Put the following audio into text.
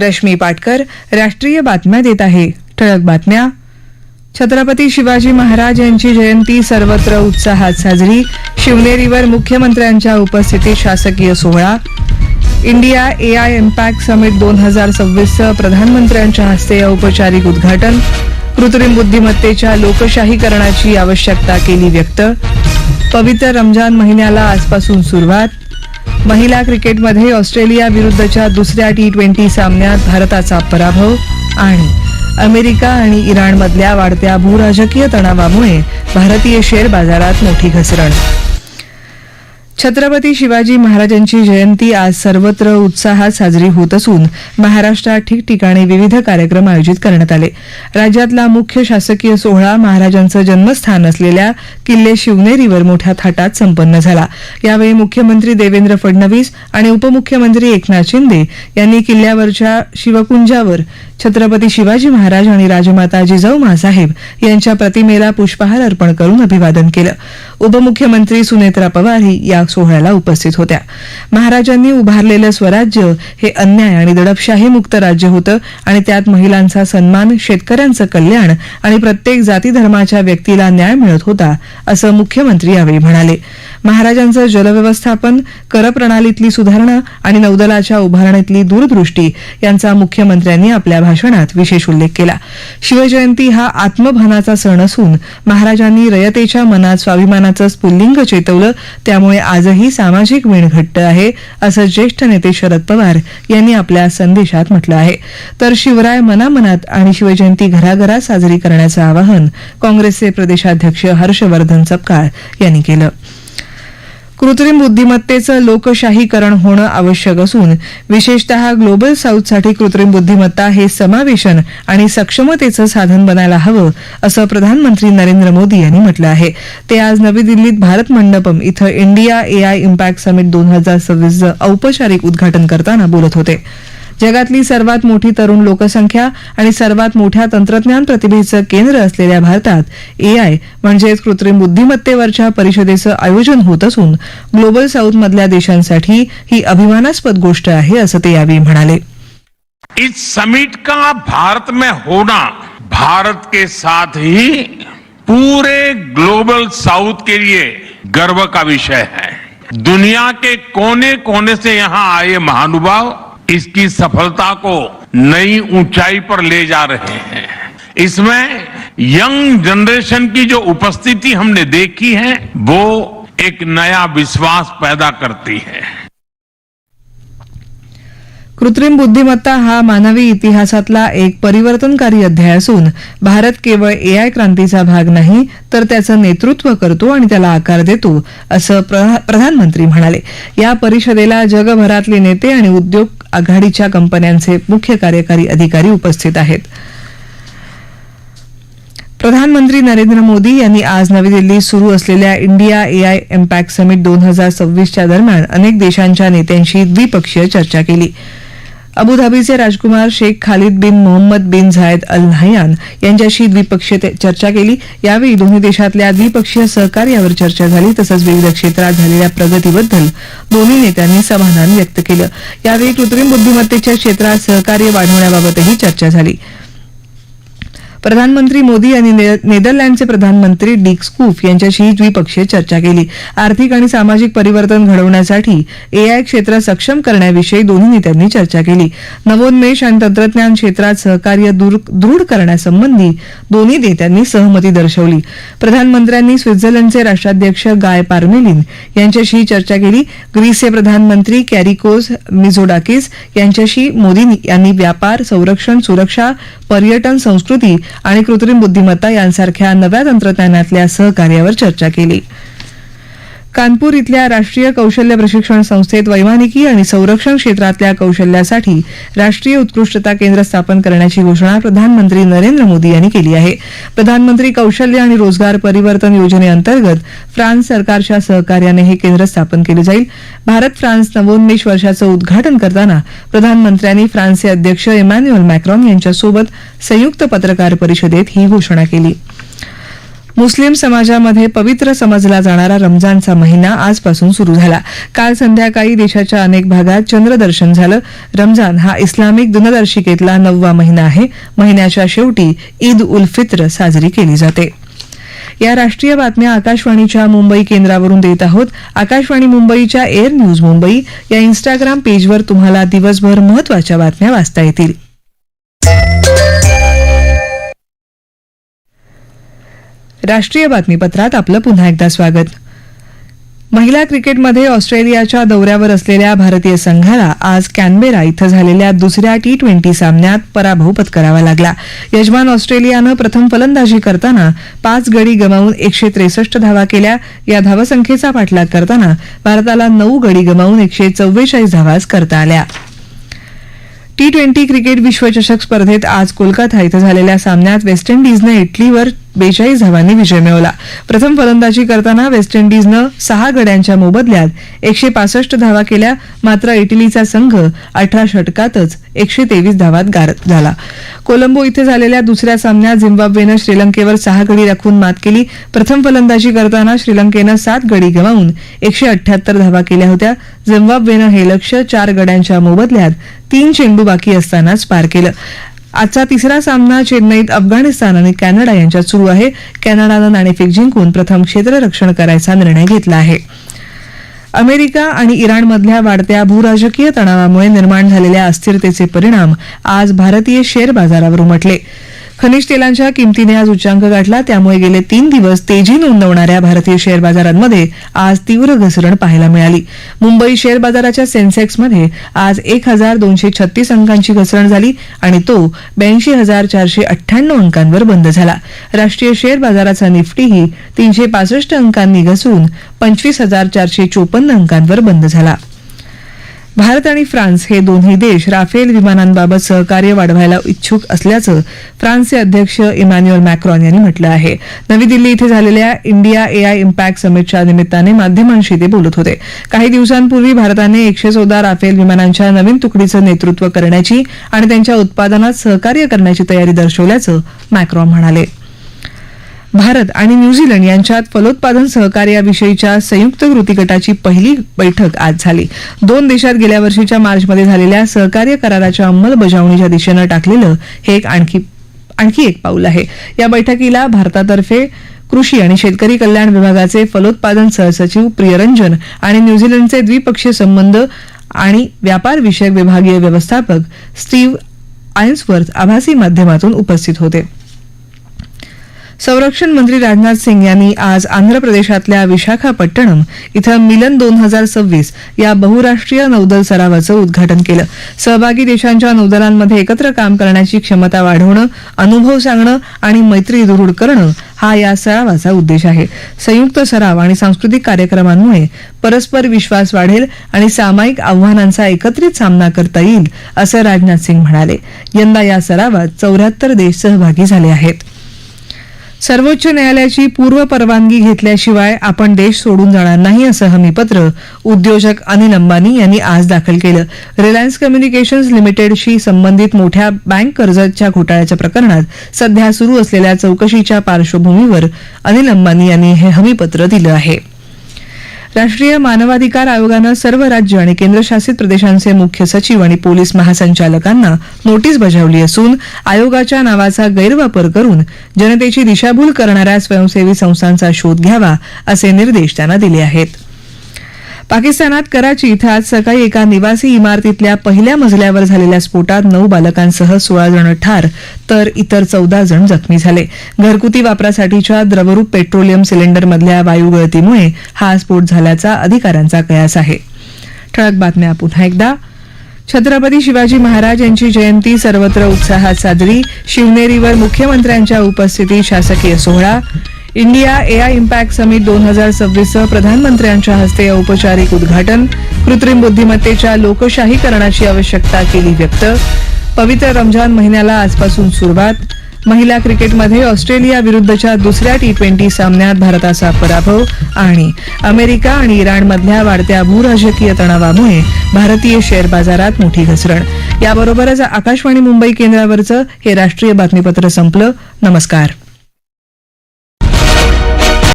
रश्मी पाटकर राष्ट्रीय बातम्या देत आहे. ठळक बातम्या. छत्रपती शिवाजी महाराज यांची जयंती सर्वत्र उत्साहात साजरी. शिवनेरीवर मुख्यमंत्र्यांच्या उपस्थितीत शासकीय सोहळा. India A I impact summit दोन हजार सव्वीसचं प्रधानमंत्र्यांच्या हस्ते औपचारिक उद्घाटन. कृत्रिम बुद्धिमत्तेच्या लोकशाहीकरणाची आवश्यकता केली व्यक्त. पवित्र रमजान महिन्याला आजपासून सुरुवात. महिला क्रिकेटमध्ये ऑस्ट्रेलिया विरुद्धच्या दुसऱ्या टी ट्वेंटी सामन्यात भारताचा पराभव आणि अमेरिका आणि इराणमधल्या वाढत्या भूराजकीय तणावामुळे भारतीय शेअर बाजारात मोठी घसरण. छत्रपती शिवाजी महाराजांची जयंती आज सर्वत्र उत्साहात साजरी होत असून महाराष्ट्रात ठिकठिकाणी विविध कार्यक्रम आयोजित करण्यात आले. राज्यातला मुख्य शासकीय सोहळा महाराजांचं जन्मस्थान असलेल्या किल्ले शिवनेरीवर मोठ्या थाटात संपन्न झाला. यावेळी मुख्यमंत्री देवेंद्र फडणवीस आणि उपमुख्यमंत्री एकनाथ शिंदे यांनी किल्ल्यावरच्या शिवकुंजावर छत्रपती शिवाजी महाराज आणि राजमाता जिजाऊ माँसाहेब यांच्या प्रतिमेला पुष्पहार अर्पण करून अभिवादन केलं. उपमुख्यमंत्री सुनेत्रा पवारही या सोहळ्याला उपस्थित होत्या. महाराजांनी उभारलेलं स्वराज्य हे अन्याय आणि दडपशाही मुक्त राज्य होतं आणि त्यात महिलांचा सन्मान शेतकऱ्यांचं कल्याण आणि प्रत्येक जाती धर्माच्या व्यक्तीला न्याय मिळत होता असं मुख्यमंत्री यावेळी म्हणाले. महाराजांचं जलव्यवस्थापन करप्रणालीतली सुधारणा आणि नौदलाच्या उभारणीतली दूरदृष्टी यांचा मुख्यमंत्र्यांनी आपल्या भाषणात विशेष उल्लेख केला. शिवजयंती हा आत्मभानाचा सण असून महाराजांनी रयतेच्या मनात स्वाभिमानाचं स्फुल्लिंग चेतवलं. त्यामुळे आजही सामाजिक वीण घट्ट आहे असं ज्येष्ठ नेते शरद पवार यांनी आपल्या संदेशात म्हटलं आहे. तर शिवराय मनामनात आणि शिवजयंती घराघरात साजरी करण्याचं आवाहन काँग्रेसचे प्रदेशाध्यक्ष हर्षवर्धन सपकाळ यांनी केलं. कृत्रिम बुद्धिमत्तेचं लोकशाहीकरण होणं आवश्यक असून विशेषतः ग्लोबल साऊथसाठी कृत्रिम बुद्धिमत्ता हे समावेशन आणि सक्षमतेचं साधन बनायला हवं असं प्रधानमंत्री नरेंद्र मोदी यांनी म्हटलं आहे. ते आज नवी दिल्लीत भारत मंडपम इथं India A I impact summit दोन हजार सव्वीसचं औपचारिक उद्घाटन करताना बोलत होते. जगातली सर्वात मोठी तरुण लोकसंख्या आणि सर्वात मोठ्या तंत्रज्ञान प्रतिभेचं केंद्र असलेल्या भारतात एआय म्हणजेच कृत्रिम बुद्धिमत्तेवरच्या परिषदेचं आयोजन होत असून ग्लोबल साऊथमधल्या देशांसाठी ही अभिमानास्पद गोष्ट आहे असं ते यावेळी म्हणाले. इस समिट का भारत में होना भारत के साथ ही पूरे ग्लोबल साउथ के लिए गर्व का विषय है। दुनिया के कोने कोने से यहां आए महानुभाव इसकी सफलता को नई ऊंचाई पर ले जा रहे हैं। इसमें यंग जनरेशन की जो उपस्थिति हमने देखी है वो एक नया विश्वास पैदा करती है। कृत्रिम बुद्धिमत्ता हा मानवी इतिहासातला एक परिवर्तनकारी अध्याय असून भारत केवळ एआय क्रांतीचा भाग नाही तर त्याचं नेतृत्व करतो आणि त्याला आकार देतो असं प्रधानमंत्री म्हणाले. या परिषदेला जगभरातले नेते आणि उद्योग आघाडीच्या कंपन्यांचे मुख्य कार्यकारी अधिकारी उपस्थित आहेत. प्रधानमंत्री नरेंद्र मोदी यांनी आज नवी दिल्लीत सुरू असलेल्या इंडिया एआय इम्पॅक्ट समिट दोन हजार सव्वीसच्या दरम्यान अनेक देशांच्या नेत्यांशी द्विपक्षीय चर्चा केली. अबुधाबीचे राजकुमार Sheikh Khalid bin Mohammed bin Zayed Al Nahyan यांच्याशी द्विपक्षीय चर्चा केली. यावेळी दोन्ही देशातल्या द्विपक्षीय सहकार्यावर चर्चा झाली तसंच विविध क्षेत्रात झालेल्या प्रगतीबद्दल दोन्ही नेत्यांनी समाधान व्यक्त केलं. यावेळी कृत्रिम बुद्धिमत्तेच्या क्षेत्रात सहकार्य वाढवण्याबाबतही चर्चा झाली. प्रधानमंत्री मोदी यांनी नेदरलँडचे प्रधानमंत्री डिक स्कूफ यांच्याशी द्विपक्षीय चर्चा केली. आर्थिक आणि सामाजिक परिवर्तन घडवण्यासाठी एआय क्षेत्र सक्षम करण्याविषयी दोन्ही नेत्यांनी चर्चा केली. नवोन्मेष आणि तंत्रज्ञान क्षेत्रात सहकार्य दूर- दृढ करण्यासंबंधी दोन्ही नेत्यांनी सहमती दर्शवली. प्रधानमंत्र्यांनी स्वित्झर्लंडचे राष्ट्राध्यक्ष गाय पार्मेलिन यांच्याशी चर्चा केली. ग्रीसचे प्रधानमंत्री कॅरिकोस मिझोडाकिस यांच्याशी मोदी यांनी व्यापार संरक्षण सुरक्षा पर्यटन संस्कृती आणि कृत्रिम बुद्धिमत्ता यांसारख्या नव्या तंत्रज्ञानातल्या सहकार्यावर चर्चा केली. कानपूर इथल्या राष्ट्रीय कौशल्य प्रशिक्षण संस्थेत वैमानिकी आणि संरक्षण क्षेत्रातल्या कौशल्यासाठी राष्ट्रीय उत्कृष्टता केंद्र स्थापन करण्याची घोषणा प्रधानमंत्री नरेंद्र मोदी यांनी केली आहे. प्रधानमंत्री कौशल्य आणि रोजगार परिवर्तन योजनेअंतर्गत फ्रान्स सरकारच्या सहकार्याने हे केंद्र स्थापन केले जाईल. भारत फ्रान्स नवोन्मेष वर्षाचं उद्घाटन करताना प्रधानमंत्र्यांनी फ्रान्सचे अध्यक्ष इमॅन्युअल मॅक्रॉन यांच्यासोबत संयुक्त पत्रकार परिषदेत ही घोषणा केली. मुस्लिम समाजामध्ये पवित्र समजला जाणारा रमजानचा महिना आजपासून सुरू झाला. काल संध्याकाळी देशाच्या अनेक भागात चंद्रदर्शन झालं. रमजान हा इस्लामिक दिनदर्शिकेतला नववा महिना आहे. महिन्याच्या शेवटी ईद उल फित्र साजरी केली जाते. या राष्ट्रीय बातम्या आकाशवाणीच्या मुंबई केंद्रावरून देत आहोत. आकाशवाणी मुंबईच्या एअर न्यूज मुंबई. या इन्स्टाग्राम पेजवर तुम्हाला दिवसभर महत्त्वाच्या बातम्या वाचता येतील. राष्ट्रीय बातमीपत्रात आपलं पुन्हा एकदा स्वागत. महिला क्रिकेटमध्ये ऑस्ट्रेलियाच्या दौऱ्यावर असलेल्या भारतीय संघाला आज कॅनबेरा इथं झालेल्या दुसऱ्या टी ट्वेंटी सामन्यात पराभव पत्करावा लागला. यजमान ऑस्ट्रेलियानं प्रथम फलंदाजी करताना पाच गडी गमावून एकशे त्रेसष्ट धावा केल्या. या धावसंख्येचा पाठलाग करताना भारताला नऊ गडी गमावून एकशे चव्वेचाळीस धावाच करता आल्या. टी ट्वेंटी क्रिकेट विश्वचषक स्पर्धेत आज कोलकाता इथं झालेल्या सामन्यात वेस्ट इंडिजनं इटलीवर बेचाळीस धावांनी विजय मिळवला. प्रथम फलंदाजी करताना वेस्ट इंडिजनं सहा गड्यांच्या मोबदल्यात एकशे पासष्ट धावा केल्या. मात्र इटलीचा संघ अठरा षटकातच एकशे तेवीस धावात गारद झाला. कोलंबो इथं झालेल्या दुसऱ्या सामन्यात झिम्बाब्वेनं श्रीलंकेवर सहा गडी राखून मात केली. प्रथम फलंदाजी करताना श्रीलंकेनं सात गडी गमावून एकशे अठ्याहत्तर धावा केल्या होत्या. झिम्बाब्वेनं हे लक्ष चार गड्यांच्या मोबदल्यात तीन चेंडू बाकी असतानाच पार केलं. आजचा तिसरा सामना चेन्नईत अफगाणिस्तान आणि कॅनडा यांच्यात सुरू आहे. कॅनडानं नाणेफेक जिंकून प्रथम क्षेत्ररक्षण करायचा निर्णय घेतला आहे. अमेरिका आणि इराणमधल्या वाढत्या भूराजकीय तणावामुळे निर्माण झालेल्या अस्थिरतेचे परिणाम आज भारतीय शेअर बाजारावर उमटले. खनिज तेलांच्या किमतीने आज उच्चांक गाठला. त्यामुळे गेले तीन दिवस तेजी नोंदवणाऱ्या भारतीय शेअर बाजारांमध्ये आज तीव्र घसरण पाहायला मिळाली. मुंबई शेअर बाजाराच्या सेन्सेक्समध्ये आज एक हजार दोनशे छत्तीस अंकांची घसरण झाली आणि तो ब्याऐंशी हजार चारशे अठ्ठ्याण्णव अंकांवर बंद झाला. राष्ट्रीय शेअर बाजाराचा निफ्टीही तीनशे पासष्ट अंकांनी घसरून पंचवीस हजार चारशे चोपन्न अंकांवर बंद झाला. भारत आणि फ्रान्स हे दोन्ही देश राफेल विमानांबाबत सहकार्य वाढवायला इच्छुक असल्याचं फ्रान्सचे अध्यक्ष इमॅन्युअल मॅक्रॉन यांनी म्हटलं आहे. नवी दिल्ली इथे झालेल्या इंडिया एआय इम्पॅक्ट समिटच्या निमित्ताने माध्यमांशी ते बोलत होते. काही दिवसांपूर्वी भारताने एकशे चौदा राफेल विमानांच्या नवीन तुकडीचं नेतृत्व करण्याची आणि त्यांच्या उत्पादनात सहकार्य करण्याची तयारी दर्शवल्याचं मॅक्रॉन म्हणाले. भारत आणि न्यूझीलंड यांच्यात फलोत्पादन सहकार्याविषयीच्या संयुक्त कृती गटाची पहिली बैठक आज झाली. दोन देशात गेल्या वर्षीच्या मार्चमध्ये झालेल्या सहकार्य कराराच्या अंमलबजावणीच्या दिशेनं टाकलेलं हे एक आणखी आणखी एक पाऊल आहे. या बैठकीला भारतातर्फे कृषी आणि शेतकरी कल्याण विभागाचे फलोत्पादन सहसचिव प्रियरंजन आणि न्यूझीलंडचे द्विपक्षीय संबंध आणि व्यापार विषयक विभागीय व्यवस्थापक स्टीव्ह आयन्सवर्थ आभासी माध्यमातून उपस्थित होते. संरक्षण मंत्री राजनाथ सिंग यांनी आज आंध्र प्रदेशातल्या विशाखापट्टणम इथं मिलन दोन हजार सव्वीस या बहुराष्ट्रीय नौदल सरावाचं उद्घाटन केलं. सहभागी देशांच्या नौदलांमध्ये एकत्र काम करण्याची क्षमता वाढवणं अनुभव सांगणं आणि मैत्री दृढ करणं हा या सरावाचा उद्देश आहे. संयुक्त सराव आणि सांस्कृतिक कार्यक्रमांमुळे परस्पर विश्वास वाढेल आणि सामायिक आव्हानांचा एकत्रित सामना करता येईल असं राजनाथ सिंग म्हणाले. यंदा या सरावात चौऱ्याहत्तर देश सहभागी झाले आहेत. सर्वोच्च न्यायालयाची पूर्व परवानगी घेतल्याशिवाय आपण देश सोडून जाणार नाही असं हमीपत्र उद्योजक अनिल अंबानी यांनी आज दाखल केलं. रिलायन्स कम्युनिकेशन्स लिमिटेडशी संबंधित मोठ्या बँक कर्जाच्या घोटाळ्याच्या प्रकरणात सध्या सुरू असलेल्या चौकशीच्या पार्श्वभूमीवर अनिल अंबानी यांनी हे हमीपत्र दिलं आहे. राष्ट्रीय मानवाधिकार आयोगानं सर्व राज्य आणि केंद्रशासित प्रदेशांचे मुख्य सचिव आणि पोलीस महासंचालकांना नोटीस बजावली असून आयोगाच्या नावाचा गैरवापर करून जनतेची दिशाभूल करणाऱ्या स्वयंसेवी संस्थांचा शोध घ्यावा असे निर्देश त्यांना दिले आहेत. पाकिस्तानात कराची इथं आज सकाळी एका निवासी इमारतीतल्या पहिल्या मजल्यावर झालेल्या स्फोटात नऊ बालकांसह सोळा जण ठार तर इतर चौदा जण जखमी झाले. घरगुती वापरासाठीच्या द्रवरूप पेट्रोलियम सिलेंडरमधल्या वायुगळतीमुळे हा स्फोट झाल्याचा अधिकाऱ्यांचा कयास आहे. ठळक बातम्या पुन्हा एकदा. छत्रपती शिवाजी महाराज यांची जयंती सर्वत्र उत्साहात साजरी. शिवनेरीवर मुख्यमंत्र्यांच्या उपस्थितीत शासकीय सोहळा. इंडिया एआय इम्पॅक्ट समिट दोन हजार सव्वीसचं प्रधानमंत्र्यांच्या हस्ते औपचारिक उद्घाटन कृत्रिम बुद्धिमत्तेच्या लोकशाहीकरणाची आवश्यकता केली व्यक्त. पवित्र रमजान महिन्याला आजपासून सुरुवात. महिला क्रिकेटमध्ये ऑस्ट्रेलिया विरुद्धच्या दुसऱ्या टी ट्वेंटी सामन्यात भारताचा पराभव आणि अमेरिका आणि इराणमधल्या वाढत्या भूराजकीय तणावामुळे भारतीय शेअर बाजारात मोठी घसरण. याबरोबरच आकाशवाणी मुंबई केंद्रावरचं हे राष्ट्रीय बातमीपत्र संपलं. नमस्कार.